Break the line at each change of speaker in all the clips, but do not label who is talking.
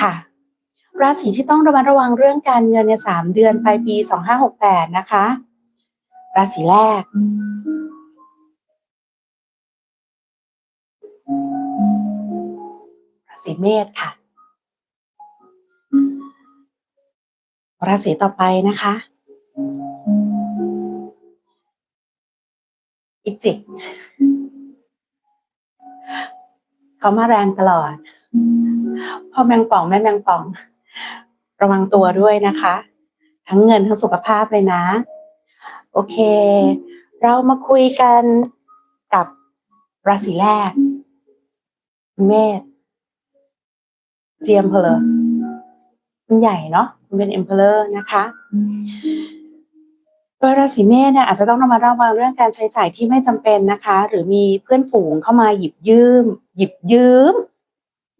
ค่ะ ราศีที่ต้องระมัดระวังเรื่องการเงินในสามเดือนปลายปีสองห้าหกแปดนะคะ ราศีแรก ราศีเมษค่ะ ราศีต่อไปนะคะ อิจิกเขามาแรงตลอดพ่ อแมงป่องแม่แมงป่อง ระวังตัวด้วยนะคะ ทั้งเงินทั้งสุขภาพเลยนะ โอเค เรามาคุยกันกับราศีแรก เมษเจียมเพลอคุณใหญ่เนาะคุณเป็นเอ็มเพลอร์นะคะโดยราศีเมษเนี่ยอาจจะต้องระมัดระวังเรื่องการใช้จ่ายที่ไม่จำเป็นนะคะ หรือมีเพื่อนฝูงเข้ามาหยิบยืม หยิบยืม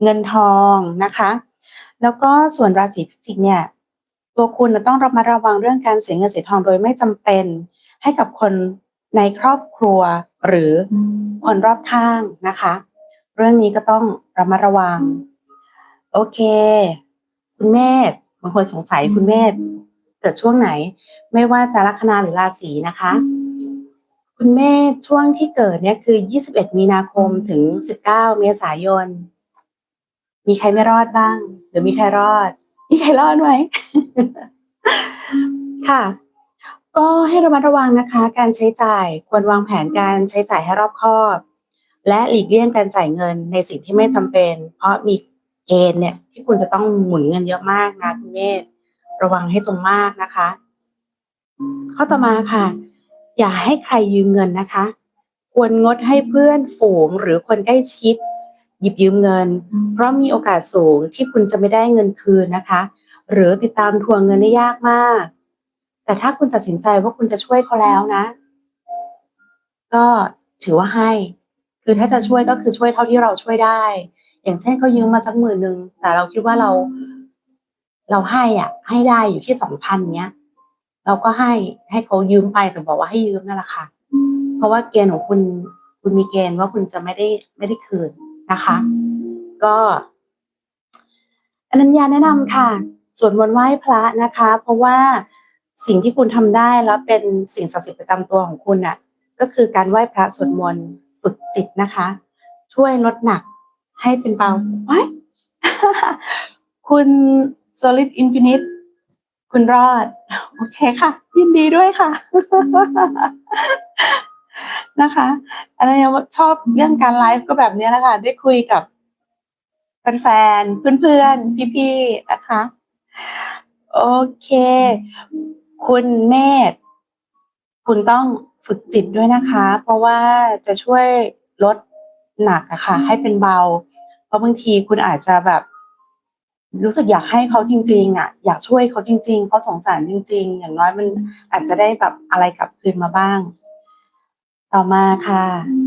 เงินทองนะคะ แล้วก็ส่วนราศีพิจิกเนี่ย ตัวคุณน่ะต้องระมัดระวังเรื่องการเสียเงินเสียทองโดยไม่จำเป็นให้กับคนในครอบครัวหรือคนรอบข้างนะคะ เรื่องนี้ก็ต้องระมัดระวัง โอเค คุณเมธบางคนสงสัยคุณเมธเกิดช่วงไหน ไม่ว่าจะลัคนาหรือราศีนะคะ คุณเมธช่วงที่เกิดเนี่ยคือ 21 มีนาคมถึง 19 เมษายน มีใครไม่รอดบ้าง หรือมีใครรอด มีใครรอดไหมค่ะ ก็ให้ระมัดระวังนะคะ การใช้จ่ายควรวางแผนการใช้จ่ายให้รอบคอบ และหลีกเลี่ยงการจ่ายเงินในสิ่งที่ไม่จำเป็น เพราะมีเกณฑ์เนี่ย ที่คุณจะต้องหมุนเงินเยอะมากนะคุณเมธระวังให้จงมากนะคะ ข้อต่อมาค่ะ อย่าให้ใครยืมเงินนะคะ ควรงดให้เพื่อนฝูงหรือคนใกล้ชิด หยิบยืมเงิน เพราะมีโอกาสสูงที่คุณจะไม่ได้เงินคืนนะคะ หรือติดตามทวงเงินได้ยากมาก แต่ถ้าคุณตัดสินใจว่าคุณจะช่วยเขาแล้วนะ ก็ถือว่าให้ คือถ้าจะช่วยก็คือช่วยเท่าที่เราช่วยได้ อย่างเช่นเขายืมมาสักหมื่นหนึ่งแต่เราคิดว่าเรา เราให้อะ ให้ได้อยู่ที่สองพันเนี้ย เราก็ให้ให้เขายืมไปแต่บอกว่าให้ยืมนั่นแหละค่ะ เพราะว่าเกณฑ์ของคุณ คุณมีเกณฑ์ว่าคุณจะไม่ได้ไม่ได้คืน นะคะ ก็อนัญญาแนะนำค่ะสวดมนต์ไหว้พระนะคะ เพราะว่าสิ่งที่คุณทำได้แล้วเป็นสิ่งศักดิ์สิทธิ์ประจำตัวของคุณน่ะ ก็คือการไหว้พระสวดมนต์ฝึกจิตนะคะ ช่วยลดหนักให้เป็นเบาไว้คุณ solid infinite คุณรอด โอเคค่ะ ยินดีด้วยค่ะ นะคะอันนี้ชอบเรื่องการไลฟ์ก็แบบนี้แหละค่ะ ได้คุยกับแฟนๆเพื่อนๆ พี่ๆ นะคะ โอเค คุณเมธคุณต้องฝึกจิตด้วยนะคะ เพราะว่าจะช่วยลดหนักอะค่ะ ให้เป็นเบา เพราะบางทีคุณอาจจะแบบ รู้สึกอยากให้เขาจริง ๆอะอยากช่วยเขาจริง ๆ เขาสงสารจริง ๆ อย่างน้อยมันอาจจะได้แบบอะไรกลับคืนมาบ้าง ต่อมาค่ะ